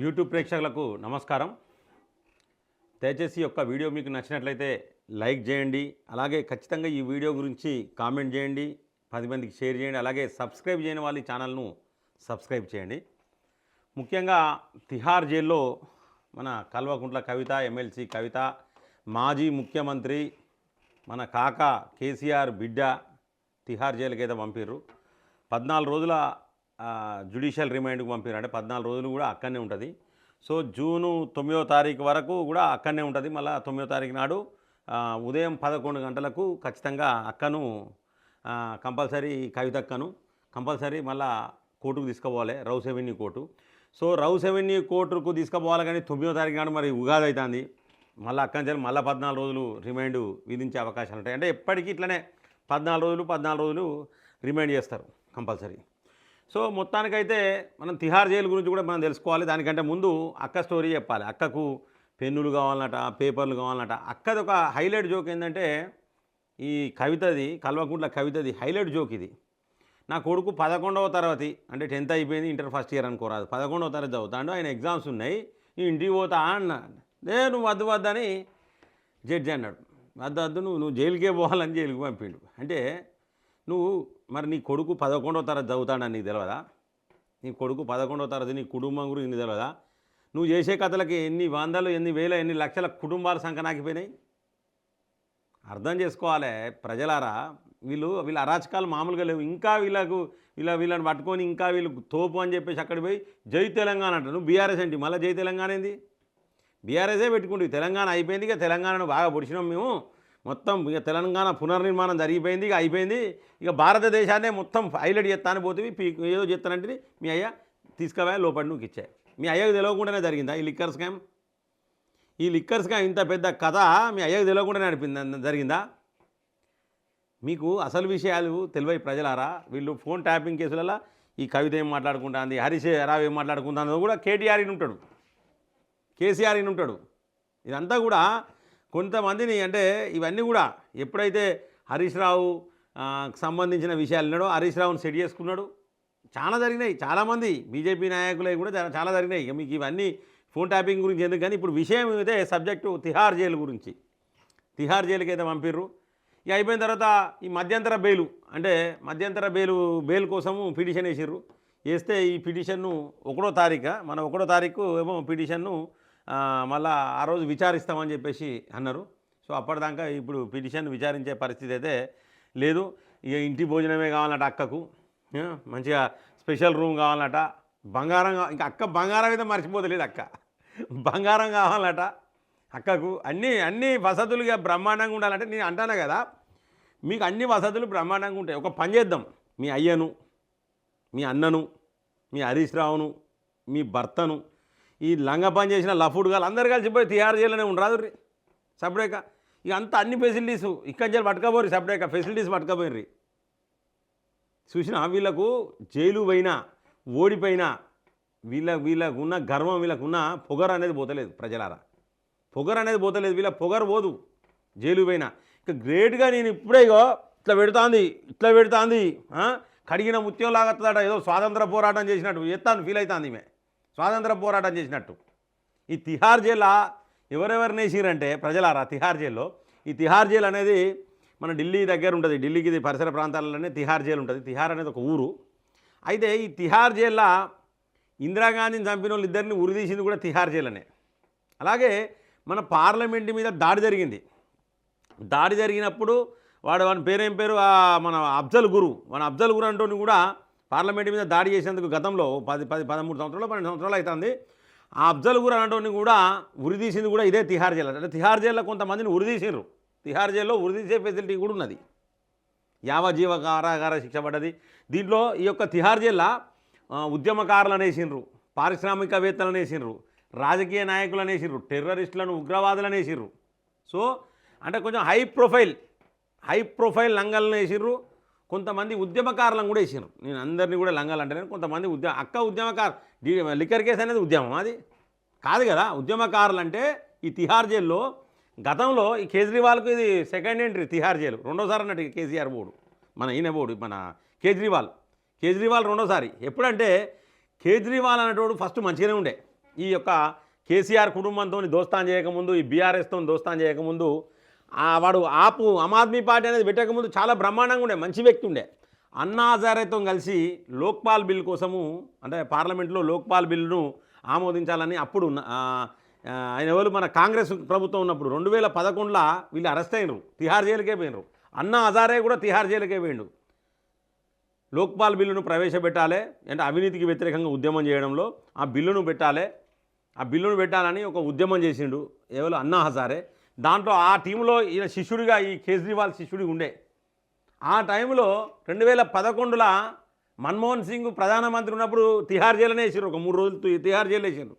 YouTube ప్రేక్షకులకు నమస్కారం. దయచేసి ఈ యొక్క వీడియో మీకు నచ్చినట్లయితే లైక్ చేయండి అలాగే ఖచ్చితంగా ఈ వీడియో గురించి కామెంట్ చేయండి పది మందికి షేర్ చేయండి అలాగే సబ్స్క్రైబ్ చేయని వాళ్ళు ఈ ఛానల్ను సబ్స్క్రైబ్ చేయండి. ముఖ్యంగా తిహార్ జైల్లో మన కల్వకుంట్ల కవిత ఎమ్మెల్సీ కవిత మాజీ ముఖ్యమంత్రి మన కాక కేసీఆర్ బిడ్డ తిహార్ జైలుకి అయితే పంపిర్రు. పద్నాలుగు రోజుల జుడిషియల్ రిమైండ్కి పంపారు అంటే పద్నాలుగు రోజులు కూడా అక్కడనే ఉంటుంది. సో జూను తొమ్మిదో తారీఖు వరకు కూడా అక్కడనే ఉంటుంది. మళ్ళీ తొమ్మిదో తారీఖు నాడు ఉదయం పదకొండు గంటలకు ఖచ్చితంగా అక్కను కంపల్సరీ కవితక్కను కంపల్సరీ మళ్ళీ కోర్టుకు తీసుకుపోవాలి Rouse Avenue court. So Rouse Avenue కోర్టుకు తీసుకుపోవాలి కానీ తొమ్మిదో తారీఖు నాడు మరి ఉగాది అవుతుంది మళ్ళీ అక్కడి నుంచి మళ్ళీ పద్నాలుగు రోజులు రిమైండ్ విధించే అవకాశాలు ఉంటాయి. అంటే ఎప్పటికీ ఇట్లనే పద్నాలుగు రోజులు పద్నాలుగు రోజులు రిమైండ్ చేస్తారు కంపల్సరీ. సో మొత్తానికైతే మనం తిహార్ జైలు గురించి కూడా మనం తెలుసుకోవాలి. దానికంటే ముందు అక్క స్టోరీ చెప్పాలి. అక్కకు పెన్నులు కావాలన్నట పేపర్లు కావాలన్నట. అక్కది ఒక హైలైట్ జోక్ ఏంటంటే ఈ కవితది కల్వకుంట్ల కవితది హైలైట్ జోక్ ఇది. నా కొడుకు పదకొండవ తరగతి అంటే టెన్త్ అయిపోయింది ఇంటర్ ఫస్ట్ ఇయర్ అనుకోరాదు పదకొండవ తరగతి చదువుతాడు ఆయన ఎగ్జామ్స్ ఉన్నాయి. ఈ ఇంటికి పోతా అన్న నేను వద్దు వద్దని జడ్జి అన్నాడు. వద్దు వద్దు నువ్వు నువ్వు జైలుకే పోవాలని జైలుకి పంపిండు. అంటే నువ్వు మరి నీ కొడుకు పదకొండవ తరగతి చదువుతాడని నీకు తెలియదా నీ కొడుకు పదకొండో తరగతి నీ కుటుంబం గురించి నీకు తెలియదా నువ్వు చేసే కథలకి ఎన్ని వందలు ఎన్ని వేల ఎన్ని లక్షల కుటుంబాల సంఖ్య నాకిపోయినాయి అర్థం చేసుకోవాలి ప్రజలారా. వీళ్ళు వీళ్ళ అరాచకాలు మామూలుగా లేవు. ఇంకా వీళ్ళకు వీళ్ళ వీళ్ళని పట్టుకొని ఇంకా వీళ్ళు తోపు అని చెప్పేసి అక్కడికి పోయి జై తెలంగాణ అంట నువ్వు బీఆర్ఎస్ ఏంటి మళ్ళీ జై తెలంగాణ ఏంది? బీఆర్ఎస్ఏ పెట్టుకుంటుంది తెలంగాణ అయిపోయింది ఇక తెలంగాణను బాగా పొడిచినాం మేము. మొత్తం ఇక తెలంగాణ పునర్నిర్మాణం జరిగిపోయింది ఇక అయిపోయింది. ఇక భారతదేశాన్నే మొత్తం హైలైట్ చేస్తాను పోతుంది. పీ ఏదో చెప్తానంటే మీ అయ్య తీసుకుపోయా లోపల నువ్వు ఇచ్చాయి. మీ అయ్యకు తెలియకుండానే జరిగిందా ఈ లిక్కర్ స్కామ్? ఈ లిక్కర్ స్కామ్ ఇంత పెద్ద కథ మీ అయ్యకు తెలియకుండానే నడిపింది జరిగిందా? మీకు అసలు విషయాలు తెలివై ప్రజలారా? వీళ్ళు ఫోన్ ట్యాపింగ్ కేసులలో ఈ కవిత ఏం మాట్లాడుకుంటుంది హరీష్ రావు ఏం మాట్లాడుకుంటుందో కూడా కేటీఆర్ ఇన్ ఉంటాడు. కేసీఆర్ ఉంటాడు. ఇదంతా కూడా కొంతమందిని అంటే ఇవన్నీ కూడా ఎప్పుడైతే హరీష్ రావు సంబంధించిన విషయాలు ఉన్నాడో హరీష్ రావుని సెట్ చేసుకున్నాడు. చాలా జరిగినాయి. చాలామంది బీజేపీ నాయకులే కూడా చాలా- చాలా జరిగినాయి. ఇక మీకు ఇవన్నీ ఫోన్ ట్యాపింగ్ గురించి ఎందుకు? కానీ ఇప్పుడు విషయం అయితే సబ్జెక్టు తిహార్ జైలు గురించి. తిహార్ జైలుకి అయితే పంపిర్రు. ఇక అయిపోయిన తర్వాత ఈ మధ్యంతర బెయిలు అంటే మధ్యంతర బెయిలు బెయిల్ కోసము పిటిషన్ వేసిర్రు. వేస్తే ఈ పిటిషన్ను ఒకటో తారీఖు మన ఒకటో తారీఖు ఏమో పిటిషన్ను మళ్ళా ఆ రోజు విచారిస్తామని చెప్పేసి అన్నారు. సో అప్పటిదాకా ఇప్పుడు పిటిషన్ విచారించే పరిస్థితి అయితే లేదు. ఇక ఇంటి భోజనమే కావాలట అక్కకు. మంచిగా స్పెషల్ రూమ్ కావాలట. బంగారం ఇంక ఇంకా అక్క బంగారం అయితే మర్చిపోతలేదు అక్క. బంగారం కావాలట అక్కకు. అన్ని అన్ని వసతులుగా బ్రహ్మాండంగా ఉండాలంటే నేను అంటాను కదా? మీకు అన్ని వసతులు బ్రహ్మాండంగా ఉంటాయి. ఒక పని చేద్దాం. మీ అయ్యను మీ అన్నను మీ హరీష్ రావును మీ భర్తను ఈ లంగ పని చేసిన లఫుడ్ గాలు అందరు కలిసిపోయి తిహార్ జైల్లోనే ఉండరాదు రీ. సపరేక. ఇక అంతా అన్ని ఫెసిలిటీస్ ఇక్కడి నుంచి పట్టుకపోరు సపరేక. ఫెసిలిటీస్ పట్టుకపోయిర్రి. చూసిన వీళ్ళకు జైలు పోయినా ఓడిపోయినా వీళ్ళ వీళ్ళకు ఉన్న గర్వం వీళ్ళకు ఉన్న పొగరు అనేది పోతలేదు ప్రజలారా. పొగరు అనేది పోతలేదు. వీళ్ళ పొగరు పోదు. జైలు పోయినా. ఇక గ్రేట్గా నేను ఇప్పుడే ఇగో ఇట్లా పెడుతుంది ఇట్లా పెడుతుంది కడిగిన ముత్యం లాగత్తదట ఏదో స్వాతంత్ర పోరాటం చేసినట్టు. ఎత్తాను ఫీల్ అవుతుంది ఈమె. స్వాతంత్ర పోరాటం చేసినట్టు. ఈ తిహార్ జైలు ఎవరెవరిని వేసిరంటే ప్రజలారా తిహార్ జైల్లో. ఈ తిహార్ జైలు అనేది మన ఢిల్లీ దగ్గర ఉంటుంది. ఢిల్లీకి ఇది పరిసర ప్రాంతాలలోనే తిహార్ జైలు ఉంటుంది. తిహార్ అనేది ఒక ఊరు. అయితే ఈ తిహార్ జైల్లో ఇందిరాగాంధీని చంపిన వాళ్ళు ఇద్దరిని ఉరిదీసింది కూడా తిహార్ జైలనే అలాగే మన పార్లమెంట్ మీద దాడి జరిగింది. దాడి జరిగినప్పుడు వాడు వాని పేరేం పేరు? మన అఫ్జల్ గురు. మన అఫ్జల్ గురు అంటోని కూడా పార్లమెంట్ మీద దాడి చేసేందుకు గతంలో పది పది పదమూడు సంవత్సరాలు పన్నెండు సంవత్సరాలు అవుతుంది ఆ అఫ్జల్ గురు అనేటోని కూడా ఉరిదీసింది కూడా ఇదే తిహార్ జైలు అంటే తిహార్ జైల్లో కొంతమందిని ఉరిదీసిర్రు తిహార్ జైల్లో ఉరిదీసే ఫెసిలిటీ కూడా ఉన్నది. యావజీవ కారాగార శిక్ష పడ్డది. దీంట్లో ఈ యొక్క తిహార్ జిల్లా ఉద్యమకారులు ఉద్యమకారులను వేసిండ్రు పారిశ్రామికవేత్తలను వేసిండ్రు రాజకీయ నాయకులను వేసిండ్రు టెర్రరిస్టులను ఉగ్రవాదులను వేసిండ్రు సో అంటే కొంచెం హై ప్రొఫైల్ హై ప్రొఫైల్ లంగలను వేసిండ్రు కొంతమంది ఉద్యమకారులను కూడా వేసాను నేను అందరినీ కూడా లంగాలు అంటాను కొంతమంది ఉద్యమ అక్క ఉద్యమకారు లిక్కర్ కేసు అనేది ఉద్యమం అది. కాదు కదా ఉద్యమకారులు అంటే ఈ తిహార్ జైల్లో గతంలో ఈ కేజ్రీవాల్కు ఇది సెకండ్ ఎంట్రీ తిహార్ జైలు. రెండోసారి అన్నట్టు కేసీఆర్ బోర్డు మన ఈయన బోర్డు మన కేజ్రీవాల్. కేజ్రీవాల్ రెండోసారి. ఎప్పుడంటే కేజ్రీవాల్ అనేటోడు ఫస్ట్ మంచిగానే ఉండే. ఈ యొక్క కేసీఆర్ కుటుంబంతో దోస్తాన్ చేయకముందు ఈ బీఆర్ఎస్తో దోస్తాన్ చేయకముందు వాడు ఆపు ఆమ్ ఆద్మీ పార్టీ అనేది పెట్టకముందు చాలా బ్రహ్మాండంగా ఉండే మంచి వ్యక్తి ఉండే. అన్నా హజారేతో కలిసి లోక్పాల్ బిల్ కోసము అంటే పార్లమెంట్లో లోక్పాల్ బిల్లును ఆమోదించాలని అప్పుడు ఉన్న- ఆయన ఎవరు? మన కాంగ్రెస్ ప్రభుత్వం ఉన్నప్పుడు రెండు వేల పదకొండులో వీళ్ళు అరెస్ట్ అయినరు తిహార్ జైలుకే పోయినరు. అన్నా హజారే కూడా తిహార్ జైలుకే పోయిండు. లోక్పాల్ బిల్లును ప్రవేశపెట్టాలి అంటే అవినీతికి వ్యతిరేకంగా ఉద్యమం చేయడంలో ఆ బిల్లును పెట్టాలి. ఆ బిల్లును పెట్టాలని ఒక ఉద్యమం చేసిండు ఎవరు? అన్నా హజారే దాంట్లో ఆ టీంలో ఈయన శిష్యుడిగా ఈ కేజ్రీవాల్ శిష్యుడి ఉండే. ఆ టైంలో రెండు వేల పదకొండులో మన్మోహన్ సింగ్ ప్రధానమంత్రి ఉన్నప్పుడు తిహార్ జైలునే వేసారు ఒక మూడు రోజులు తిహార్ జైలు వేసారు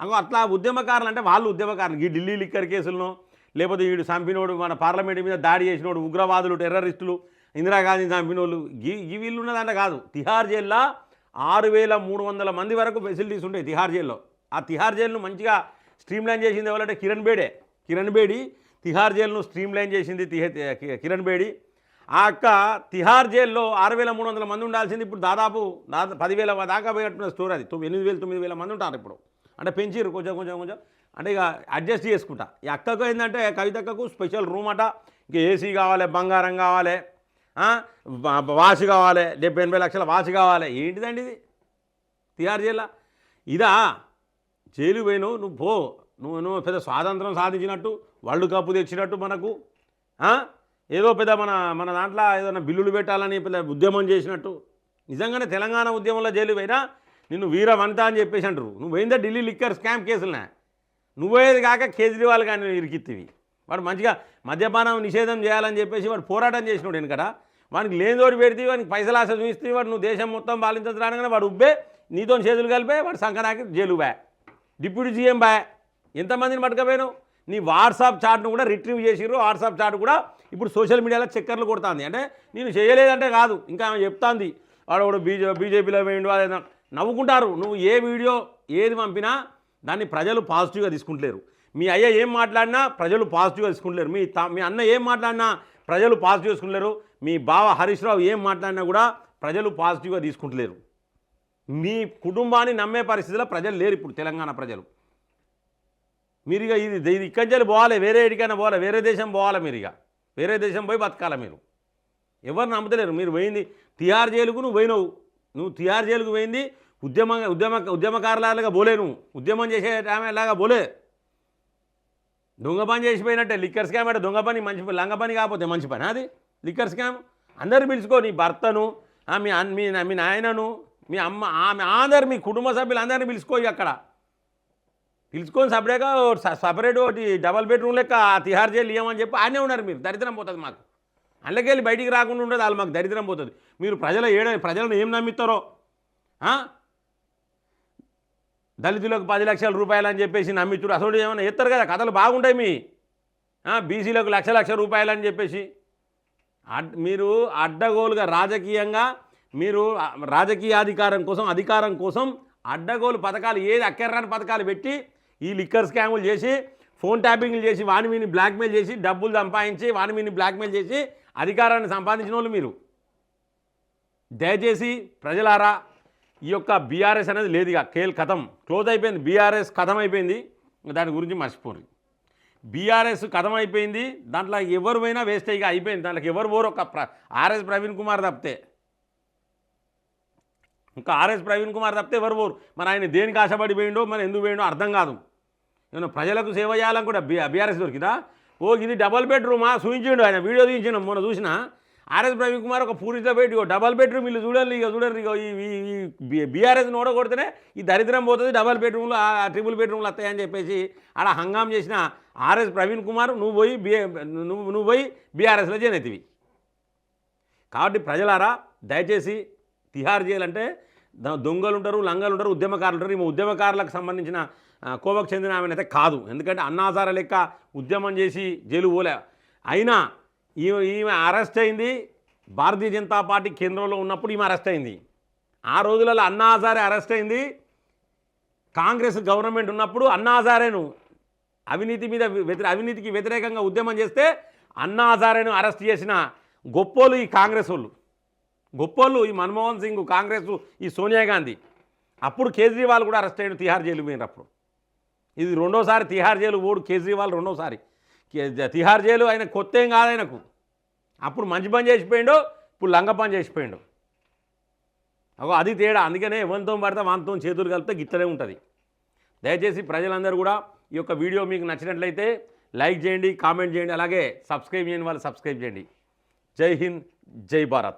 అగో అట్లా ఉద్యమకారులు అంటే వాళ్ళు ఉద్యమకారులు. ఈ ఢిల్లీ లిక్కర్ కేసులను లేకపోతే వీడు చంపినోడు మన పార్లమెంట్ మీద దాడి చేసినోడు ఉగ్రవాదులు టెర్రరిస్టులు ఇందిరాగాంధీ చంపినోళ్ళు. గీ ఈ వీళ్ళు ఉన్నదంటే కాదు. తిహార్ జైల్లో ఆరు వేల మూడు వందల మంది వరకు ఫెసిలిటీస్ ఉంటాయి తిహార్ జైల్లో. ఆ తిహార్ జైలును మంచిగా స్ట్రీమ్లైన్ చేసింది ఎవరంటే కిరణ్ బేడే. కిరణ్ బేడి తిహార్ జైలును స్ట్రీమ్లైన్ చేసింది తిహ- కిరణ్ బేడి. ఆ అక్క తిహార్ జైల్లో ఆరు వేల మూడు వందల మంది ఉండాల్సింది ఇప్పుడు దాదాపు దాదాపు పదివేల దాకా పోయినట్టున్న స్టోర్ అది. తొమ్మిది ఎనిమిది వేల తొమ్మిది వేల మంది ఉంటారు ఇప్పుడు. అంటే పెంచిర్రు కొంచెం కొంచెం కొంచెం. అంటే ఇక అడ్జస్ట్ చేసుకుంటా. ఈ అక్కకు ఏంటంటే కవితక్కకు స్పెషల్ రూమ్ అట. ఇక ఏసీ కావాలి బంగారం కావాలి వాష్ కావాలి డెబ్బై ఎనభై లక్షల వాష్ కావాలి. ఏంటిదండి ఇది? తిహార్ జైల్లో? ఇదా? జైలు పోయినావు నువ్వు పో. నువ్వు నువ్వు పెద్ద స్వాతంత్రం సాధించినట్టు వరల్డ్ కప్ తెచ్చినట్టు మనకు ఏదో పెద్ద మన మన దాంట్లో ఏదైనా బిల్లులు పెట్టాలని పెద్ద ఉద్యమం చేసినట్టు. నిజంగానే తెలంగాణ ఉద్యమంలో జైలు పోయినా నిన్ను వీరవంత అని చెప్పేసి అంటారు నువ్వు పోయిందా ఢిల్లీ లిక్కర్ స్కామ్ కేసులనే. నువ్వేది కాక కేజ్రీవాల్ కానీ ఇరికిత్తివి. వాడు మంచిగా మద్యపానం నిషేధం చేయాలని చెప్పేసి వాడు పోరాటం చేసినాడు వెనకట వానికి లేనిదోటి పెడితే వానికి పైసలు ఆశ చూపిస్తే వాడు నువ్వు దేశం మొత్తం పాలించడానికి వాడు ఉబ్బే నీతో చేతులు కలిపే వాడు సంకనాకి జైలు బా డిప్యూటీ సీఎం బా ఎంతమందిని పట్టుకపోయాను నీ వాట్సాప్ చాట్ను కూడా రిట్రీవ్ చేసిర్రు వాట్సాప్ చాట్ కూడా ఇప్పుడు సోషల్ మీడియాలో చక్కర్లు కొడుతుంది. అంటే నేను చేయలేదంటే కాదు ఇంకా ఆమె చెప్తాంది. వాడు కూడా బీజే బీజేపీలో వేయండు అదే నవ్వుకుంటారు. నువ్వు ఏ వీడియో ఏది పంపినా దాన్ని ప్రజలు పాజిటివ్గా తీసుకుంటలేరు. మీ అయ్య ఏం మాట్లాడినా ప్రజలు పాజిటివ్గా తీసుకుంటలేరు. మీ మీ అన్న ఏం మాట్లాడినా ప్రజలు పాజిటివ్ తీసుకుంటలేరు. మీ బావ హరీష్ రావు ఏం మాట్లాడినా కూడా ప్రజలు పాజిటివ్గా తీసుకుంటలేరు. మీ కుటుంబాన్ని నమ్మే పరిస్థితిలో ప్రజలు లేరు ఇప్పుడు తెలంగాణ ప్రజలు. మీరు ఇక ఇది ఇది ఇక్కడి నుంచి పోవాలి వేరే ఎడికైనా పోవాలి వేరే దేశం పోవాలి మీరు ఇక. వేరే దేశం పోయి బతకాలి మీరు. ఎవరు నమ్మతలేరు. మీరు పోయింది టీఆర్ జైలుకు నువ్వు పోయినావు. నువ్వు టీఆర్ జైలుకు పోయింది ఉద్యమ ఉద్యమ ఉద్యమకారులాగా పోలే నువ్వు. ఉద్యమం చేసే టైం లాగా పోలే. దొంగ పని చేసిపోయినట్టే లిక్కర్ స్కామ్ అంటే దొంగ పని మంచి పని, లంగ పని కాకపోతే మంచి పని. అది లిక్కర్ స్కామ్. అందరు పిలుచుకో నీ భర్తను మీ మీ నాయనను మీ అమ్మ ఆమె అందరు మీ కుటుంబ సభ్యులు అందరినీ పిలుచుకో అక్కడ. పిలుచుకొని సపరేట్గా సపరేట్ ఒకటి డబల్ బెడ్రూమ్ లెక్క తిహార్ జైలు ఇవ్వమని చెప్పి ఆయనే ఉన్నారు మీరు. దరిద్రం పోతుంది మాకు. అందులోకెళ్ళి బయటికి రాకుండా ఉండదు వాళ్ళు మాకు దరిద్రం పోతుంది. మీరు ప్రజల ఏడ ప్రజలను ఏం నమ్మిస్తారో దళితులకు పది లక్షల రూపాయలు అని చెప్పేసి నమ్మించుడు అసలు ఏమైనా ఎత్తారు కదా? కథలు బాగుంటాయి మీ. బీసీలకు లక్ష లక్ష రూపాయలు అని చెప్పేసి. అడ్ మీరు అడ్డగోలుగా రాజకీయంగా మీరు రాజకీయాధికారం కోసం అధికారం కోసం అడ్డగోలు పథకాలు ఏది అక్కర్రాని పథకాలు పెట్టి ఈ లిక్కర్ స్కాములు చేసి ఫోన్ ట్యాపింగ్లు చేసి వాని మీని బ్లాక్మెయిల్ చేసి డబ్బులు సంపాదించి వాని మీని బ్లాక్మెయిల్ చేసి అధికారాన్ని సంపాదించిన వాళ్ళు మీరు. దయచేసి ప్రజలారా ఈ యొక్క బీఆర్ఎస్ అనేది లేదు ఇక కేల్ కథం. క్లోజ్ అయిపోయింది. బీఆర్ఎస్ కథం అయిపోయింది. దాని గురించి మర్చిపోరు. బీఆర్ఎస్ కథం అయిపోయింది. దాంట్లో ఎవరు పోయినా వేస్ట్ ఇక అయిపోయింది. దాంట్లో ఎవరు పోరు? ఒక ప్ర ఆర్ఎస్ ప్రవీణ్ కుమార్ తప్పితే. ఇంకా ఆర్ఎస్ ప్రవీణ్ కుమార్ తప్పితే ఎవరు పోరు? మరి ఆయన దేనికి ఆశపడి పోయిండో మరి ఎందుకు పోయిండో అర్థం కాదు. ఏమన్నా ప్రజలకు సేవ చేయాలని కూడా బీ బీఆర్ఎస్ దొరికిందా? ఓ ఇది డబల్ బెడ్రూమా? చూపించిండు ఆయన వీడియో చూపించిన మొన్న చూసిన. ఆర్ఎస్ ప్రవీణ్ కుమార్ ఒక పూరితో పెట్టి డబల్ బెడ్రూమ్ ఇల్లు చూడండి ఇక చూడండి ఇక ఈ ఈ బీఆర్ఎస్ ఓడగొడితేనే ఈ దరిద్రం పోతుంది డబల్ బెడ్రూమ్లు ట్రిపుల్ బెడ్రూమ్లు వస్తాయని చెప్పేసి ఆడ హంగాం చేసిన ఆర్ఎస్ ప్రవీణ్ కుమార్ నువ్వు పోయి బిఏ నువ్వు నువ్వు పోయి బీఆర్ఎస్లో చేనేతివి కాబట్టి ప్రజలారా దయచేసి తిహార్ చేయాలంటే దొంగలు ఉంటారు లంగలు ఉంటారు ఉద్యమకారులు ఉంటారు ఈమె ఉద్యమకారులకు సంబంధించిన కోవకు చెందిన ఆమె అయితే కాదు. ఎందుకంటే అన్నాసార లెక్క ఉద్యమం చేసి జైలు పోలే. అయినా ఈమె ఈమె అరెస్ట్ అయింది. భారతీయ జనతా పార్టీ కేంద్రంలో ఉన్నప్పుడు ఈమె అరెస్ట్ అయింది. ఆ రోజులలో అన్నా హజారే అరెస్ట్ అయింది. కాంగ్రెస్ గవర్నమెంట్ ఉన్నప్పుడు అన్నా హజారేను అవినీతి మీద వ్యతిరే అవినీతికి వ్యతిరేకంగా ఉద్యమం చేస్తే అన్నా హజారేను అరెస్ట్ చేసిన గొప్పోలు ఈ కాంగ్రెస్ వాళ్ళు. గొప్పోళ్ళు ఈ మన్మోహన్ సింగ్ కాంగ్రెస్ ఈ సోనియా గాంధీ. అప్పుడు కేజ్రీవాల్ కూడా అరెస్ట్ అయ్యాడు తిహార్ జైలు పోయినప్పుడు. అప్పుడు ఇది రెండోసారి తిహార్ జైలు ఓడు కేజ్రీవాల్ రెండోసారి. కే- తిహార్ జైలు ఆయన కొత్త ఏం కాదు ఆయనకు. అప్పుడు మంచి పని చేసిపోయిండు ఇప్పుడు లంగ పని చేసిపోయిండు. అగో అది తేడా అందుకనే ఎవరితో పడితే వానితో చేతులు కలిపితే గిట్టనే ఉంటుంది. దయచేసి ప్రజలందరూ కూడా ఈ యొక్క వీడియో మీకు నచ్చినట్లయితే లైక్ చేయండి కామెంట్ చేయండి అలాగే సబ్స్క్రైబ్ చేయని వాళ్ళు సబ్స్క్రైబ్ చేయండి. జై హింద్ జై భారత్.